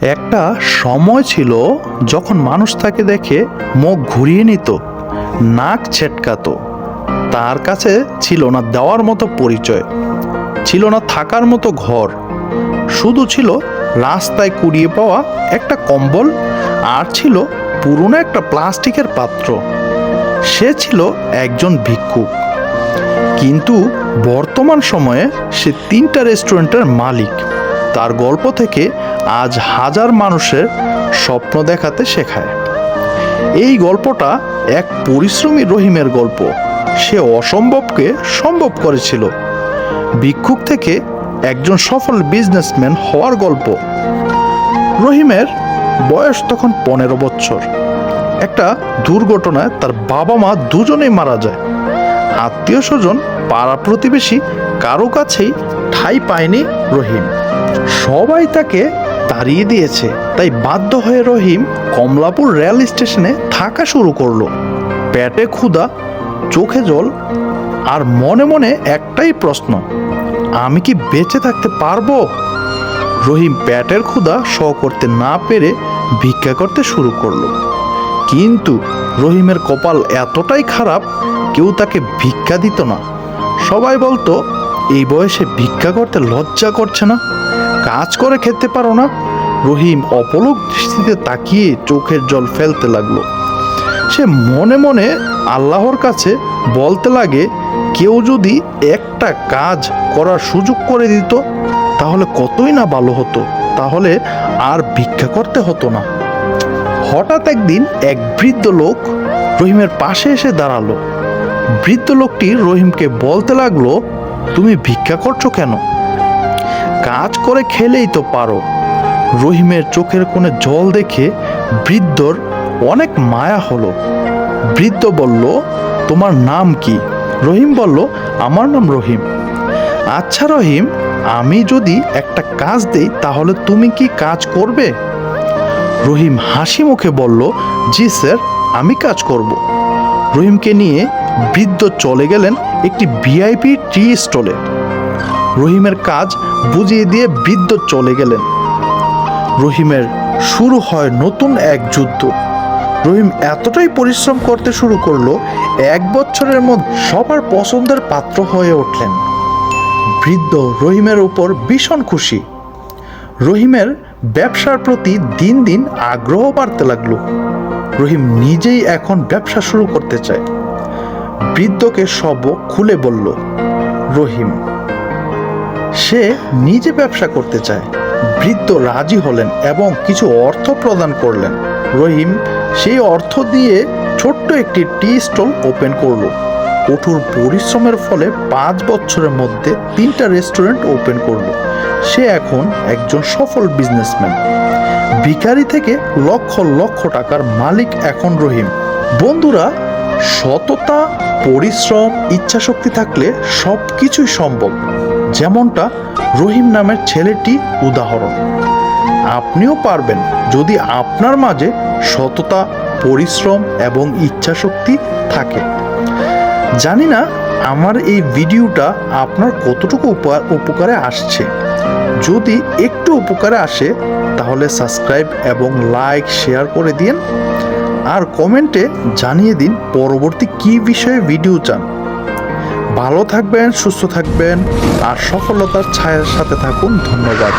একটা সময় ছিল যখন মানুষ তাকে দেখে মুখ ঘুরিয়ে নিত, নাক ছেটকাতো। তার কাছে ছিল না দেওয়ার মতো পরিচয়, ছিল না থাকার মতো ঘর। শুধু ছিল রাস্তায় কুড়িয়ে পাওয়া একটা কম্বল আর ছিল পুরনো একটা প্লাস্টিকের পাত্র। সে ছিল একজন ভিক্ষুক। কিন্তু বর্তমান সময়ে সে তিনটা রেস্টুরেন্টের মালিক। তার গল্প থেকে আজ হাজার মানুষের স্বপ্ন দেখাতে শেখায়। এই গল্পটা এক পরিশ্রমী রহিমের গল্প। সে অসম্ভবকে সম্ভব করেছিল। ভিক্ষুক থেকে একজন সফল বিজনেসম্যান হওয়ার গল্প। রহিমের বয়স তখন পনেরো বছর। একটা দুর্ঘটনায় তার বাবা মা দুজনেই মারা যায়। আত্মীয় স্বজন পাড়া প্রতিবেশী কারও কাছেই ঠাঁই পায়নি রহিম। সবাই তাকে তাড়িয়ে দিয়েছে। তাই বাধ্য হয়ে রহিম কমলাপুর রেল স্টেশনে থাকা শুরু করল। পেটে ক্ষুধা, চোখে জল আর মনে মনে একটাই প্রশ্ন, আমি কি বেঁচে থাকতে পারব? রহিম প্যাটের ক্ষুধা সহ করতে না পেরে ভিক্ষা করতে শুরু করল। কিন্তু রহিমের কপাল এতটাই খারাপ, কেউ তাকে ভিক্ষা দিত না। সবাই বলতো, এই বয়সে ভিক্ষা করতে লজ্জা করছে না। কাজ করে খেতে পারো না? রহিম অপলক দৃষ্টিতে তাকিয়ে চোখের জল ফেলতে লাগল। সে মনে মনে আল্লাহর কাছে বলতে লাগে, কেউ যদি একটা কাজ করার সুযোগ করে দিত, তাহলে কতই না ভালো হতো, তাহলে আর ভিক্ষা করতে হতো না। হঠাৎ একদিন এক বৃদ্ধ লোক রহিমের পাশে এসে দাঁড়াল। বৃদ্ধ লোকটি রহিমকে বলতে লাগল, তুমি ভিক্ষা করছ কেন? কাজ করে খেলেই তো পারো। রহিমের চোখের কোণে জল দেখে বৃদ্ধর অনেক মায়া হলো। বৃদ্ধ বলল, তোমার নাম কি? রহিম বলল, আমার নাম রহিম। আচ্ছা রহিম, আমি যদি একটা কাজ দেই, তাহলে তুমি কি কাজ করবে? রহিম হাসি মুখে বলল, জি স্যার, আমি কাজ করব। রহিমকে নিয়ে বৃদ্ধ চলে গেলেন একটি ভিআইপি টি স্টলে। রহিমের কাজ বুঝিয়ে দিয়ে বৃদ্ধ চলে গেলেন। রহিমের শুরু হয় নতুন এক যুদ্ধ। রহিম এতটাই পরিশ্রম করতে শুরু করল, এক বছরের মধ্যে সবার পছন্দের পাত্র হয়ে উঠলেন। বৃদ্ধ রহিমের উপর ভীষণ খুশি। রহিমের ব্যবসার প্রতি দিন দিন আগ্রহ বাড়তে লাগল। রহিম নিজেই এখন ব্যবসা শুরু করতে চায়। বৃদ্ধকে সব খুলে বলল, রহিম সে নিজে ব্যবসা করতে চায়। বৃদ্ধ রাজি হলেন এবং কিছু অর্থ প্রদান করলেন। রহিম সেই অর্থ দিয়ে ছোট্ট একটি টি স্টল ওপেন করল। কঠোর পরিশ্রমের ফলে পাঁচ বছরের মধ্যে তিনটা রেস্টুরেন্ট ওপেন করল। সে এখন একজন সফল বিজনেসম্যান। ভিকারি থেকে লক্ষ লক্ষ টাকার মালিক এখন রহিম। বন্ধুরা, সততা, পরিশ্রম, ইচ্ছাশক্তি থাকলে সব কিছুই সম্ভব। যেমনটা রহিম নামের ছেলেটি উদাহরণ। আপনিও পারবেন যদি আপনার মাঝে সততা, পরিশ্রম এবং ইচ্ছাশক্তি থাকে। জানি না আমার এই ভিডিওটা আপনার কতটুকু উপকারে আসছে। যদি একটু উপকারে আসে, তাহলে সাবস্ক্রাইব এবং লাইক, শেয়ার করে দিন। আর কমেন্টে জানিয়ে দিন পরবর্তী কী বিষয়ে ভিডিও চান। ভালো থাকবেন সুস্থ থাকবেন আর সফলতার ছায়ার সাথে থাকুন। ধন্যবাদ।